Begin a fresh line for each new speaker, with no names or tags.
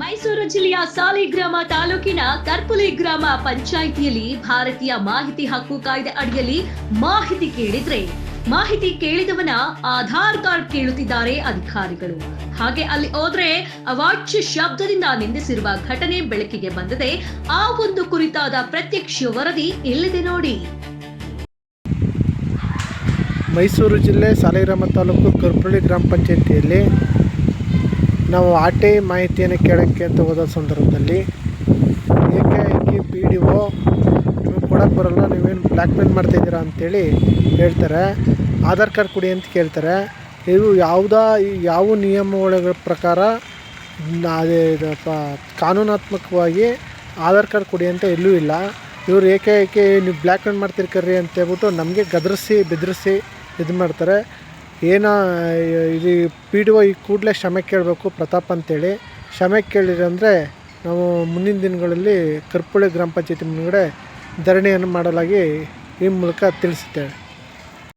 ಮೈಸೂರು ಜಿಲ್ಲೆಯ ಸಾಲಿಗ್ರಾಮ ತಾಲೂಕಿನ ಕರ್ಪುಲಿ ಗ್ರಾಮ ಪಂಚಾಯಿತಿಯಲ್ಲಿ ಭಾರತೀಯ ಮಾಹಿತಿ ಹಕ್ಕು ಕಾಯ್ದೆ ಅಡಿಯಲ್ಲಿ ಮಾಹಿತಿ ಕೇಳಿದ್ರೆ, ಮಾಹಿತಿ ಕೇಳಿದವನ ಆಧಾರ್ ಕಾರ್ಡ್ ಕೇಳುತ್ತಿದ್ದಾರೆ ಅಧಿಕಾರಿಗಳು. ಹಾಗೆ ಅಲ್ಲಿ ಹೋದ್ರೆ ಅವಾಚ್ಯ ಶಬ್ದದಿಂದ ನಿಂದಿಸಿರುವ ಘಟನೆ ಬೆಳಕಿಗೆ ಬಂದಿದೆ. ಆ ಒಂದು ಕುರಿತಾದ ಪ್ರತ್ಯಕ್ಷ ವರದಿ ಇಲ್ಲಿದೆ ನೋಡಿ.
ಮೈಸೂರು ಜಿಲ್ಲೆ ಸಾಲಿಗ್ರಾಮ ತಾಲೂಕು ಕರ್ಪುಳಿ ಗ್ರಾಮ ಪಂಚಾಯತಿಯಲ್ಲಿ ನಾವು ಆಟೇ ಮಾಹಿತಿಯನ್ನು ಕೇಳೋಕ್ಕೆ ಅಂತ ಹೋದ ಸಂದರ್ಭದಲ್ಲಿ ಏಕಾಏಕಿ ಪಿ ಡಿ ಒ ನೀವು ಕೊಡೋಕ್ಕೆ ಬರೋಲ್ಲ, ನೀವೇನು ಬ್ಲ್ಯಾಕ್ ಮೇಲ್ ಮಾಡ್ತಾಯಿದ್ದೀರಾ ಅಂತೇಳಿ ಹೇಳ್ತಾರೆ. ಆಧಾರ್ ಕಾರ್ಡ್ ಕೊಡಿ ಅಂತ ಕೇಳ್ತಾರೆ. ಇವು ಯಾವುದಾ ಯಾವ ನಿಯಮಗಳ ಪ್ರಕಾರ ಅದೇ ಕಾನೂನಾತ್ಮಕವಾಗಿ ಆಧಾರ್ ಕಾರ್ಡ್ ಕೊಡಿ ಅಂತ ಎಲ್ಲೂ ಇಲ್ಲ. ಇವ್ರು ಏಕಾಏಕಿ ನೀವು ಬ್ಲ್ಯಾಕ್ ಮೇಲ್ ಮಾಡ್ತಿರ್ಕರ್ರಿ ಅಂತ ಹೇಳ್ಬಿಟ್ಟು ನಮಗೆ ಗದರಿಸಿ, ಬೆದರಿಸಿ ಇದು ಮಾಡ್ತಾರೆ. ಏನೋ ಇದು ಪಿ ಡಿ ಒ ಈ ಕೂಡಲೇ ಕ್ಷಮೆ ಕೇಳಬೇಕು, ಪ್ರತಾಪ್ ಅಂತೇಳಿ. ಕ್ಷಮೆ ಅಂದರೆ ನಾವು ಮುಂದಿನ ದಿನಗಳಲ್ಲಿ ಕರ್ಪುಳಿ ಗ್ರಾಮ ಪಂಚಾಯತಿ ಮುಂದುಗಡೆ ಧರಣಿಯನ್ನು ಮಾಡಲಾಗಿ ಈ ಮೂಲಕ ತಿಳಿಸುತ್ತೇವೆ.